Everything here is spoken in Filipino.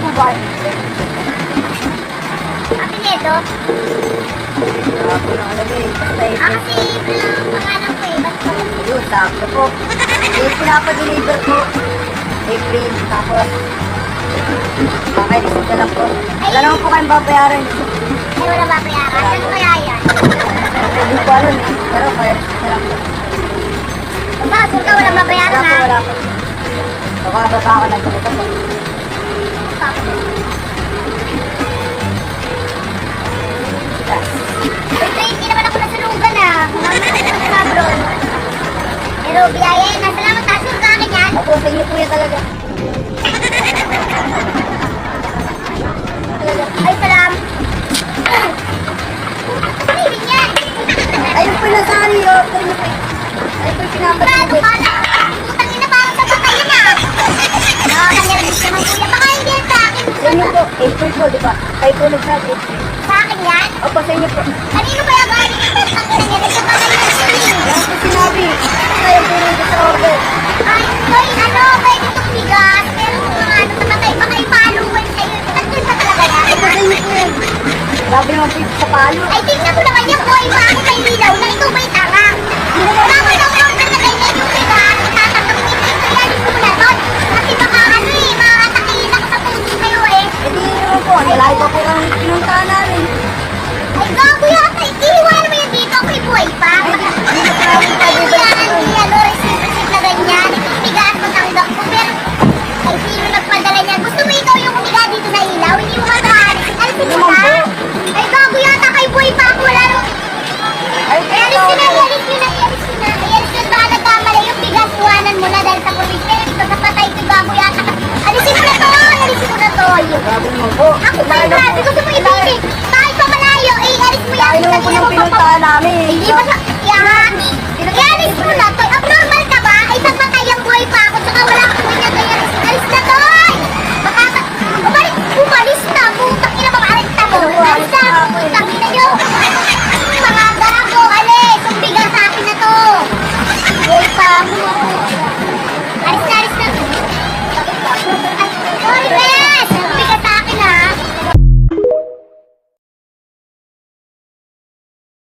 Alam eh. Basta Ah, ito. kasi wala ang pangalan ko eh. Ba't ko? Yun, sakto po. Eh, pinapa-deliver ko. April, tapos. Kakailisip ka lang po. Wala naman po kayong babayaran. Ay, wala ba bayaran? Saan kaya yan? Hindi ko alam eh. Pero kaya na lang po. Ba, saan ka wala babayaran Wala po, ha? wala po. Baka baba ako ng ganito po. Ito, hindi naman ako nasunugan ah. Mamaya ako sa abroad. Pero biyaya, nasalamat tayo sa akin yan. Opo, sa inyo po yan talaga. Inyo po, April po, di ba? Kayo po nagsabi. Sa akin yan? Opo, sa inyo po. Kanino ba yung galing? Ang ina niya, nagkapatay na siya eh. Yan po sinabi. Kayo po rin sa order. Ay, boy, ano, pwede itong bigas. Pero mga ano, namatay pa kayo palo ko sa'yo. Andun pa talaga yan. Opo, sa inyo po. Grabe naman po yung sa palo. Ay, tingnan mo naman yan, boy. Bakit may lilaw na ito may tanga? Mo na. Ay, gago yata. Kay buhay pa ako. Wala nang... Ay, alis ko na, alis ko na, alis ko na. Alis ko na. Baka nagkamali yung bigas. Iwanan mo na dahil sa probinsya. Pero ito sa patay ko, gago yata. ka. Alisin mo na to. Alisin mo na to. Naman po. Ako pa yung grabe. Gusto mo ibigay. Kahit pa malayo, eh, alis mo yan. Po ng mo pa pa- pinuntahan namin. hindi ba sa... Yan!